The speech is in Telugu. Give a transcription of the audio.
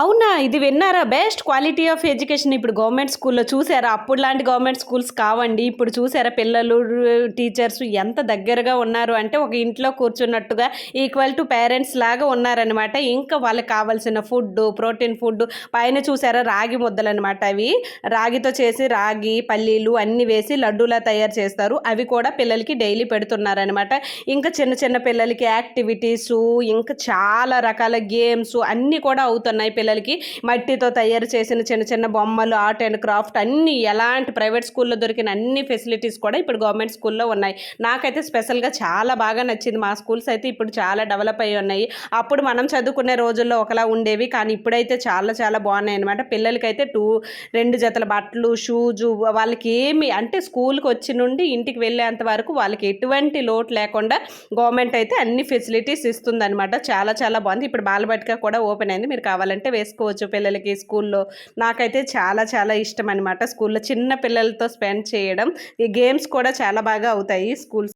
అవునా? ఇది విన్నారా? Best quality of education. ఇప్పుడు గవర్నమెంట్ స్కూల్లో చూసారా? అప్పుడు లాంటి గవర్నమెంట్ స్కూల్స్ కావండి. ఇప్పుడు చూసారా పిల్లలు టీచర్స్ ఎంత దగ్గరగా ఉన్నారు? అంటే ఒక ఇంట్లో కూర్చున్నట్టుగా ఈక్వల్ టు పేరెంట్స్ లాగా ఉన్నారనమాట ఇంకా వాళ్ళకి కావాల్సిన ఫుడ్ ప్రోటీన్ ఫుడ్ పైన చూసారా రాగి ముద్దలు అనమాట అవి. రాగితో చేసి రాగి పల్లీలు అన్నీ వేసి లడ్డూలా తయారు చేస్తారు. అవి కూడా పిల్లలకి డైలీ పెడుతున్నారనమాట ఇంకా చిన్న చిన్న పిల్లలకి యాక్టివిటీస్ ఇంకా చాలా రకాల గేమ్స్ అన్నీ కూడా అవుతున్నాయి. పిల్లలకి మట్టితో తయారు చేసిన చిన్న చిన్న బొమ్మలు ఆర్ట్ అండ్ క్రాఫ్ట్ అన్నీ ఎలాంటి ప్రైవేట్ స్కూల్లో దొరికిన అన్ని ఫెసిలిటీస్ కూడా ఇప్పుడు గవర్నమెంట్ స్కూల్లో ఉన్నాయి. నాకైతే స్పెషల్గా చాలా బాగా నచ్చింది. మా స్కూల్స్ అయితే ఇప్పుడు చాలా డెవలప్ అయ్యి ఉన్నాయి. అప్పుడు మనం చదువుకునే రోజుల్లో ఒకలా ఉండేవి కానీ ఇప్పుడైతే చాలా చాలా బాగున్నాయి అనమాట పిల్లలకైతే టూ రెండు జతల బట్టలు షూజు వాళ్ళకి ఏమి అంటే స్కూల్కి వచ్చి నుండి ఇంటికి వెళ్ళేంత వరకు వాళ్ళకి ఎటువంటి లోటు లేకుండా గవర్నమెంట్ అయితే అన్ని ఫెసిలిటీస్ ఇస్తుందన్నమాట. చాలా చాలా బాగుంది. ఇప్పుడు బాలబట్క కూడా ఓపెన్ అయింది. మీరు కావాలంటే వేసుకోవచ్చు పిల్లలకి స్కూల్లో. నాకైతే చాలా చాలా ఇష్టం అనమాట స్కూల్లో చిన్న పిల్లలతో స్పెండ్ చేయడం. ఈ గేమ్స్ కూడా చాలా బాగా అవుతాయి స్కూల్స్.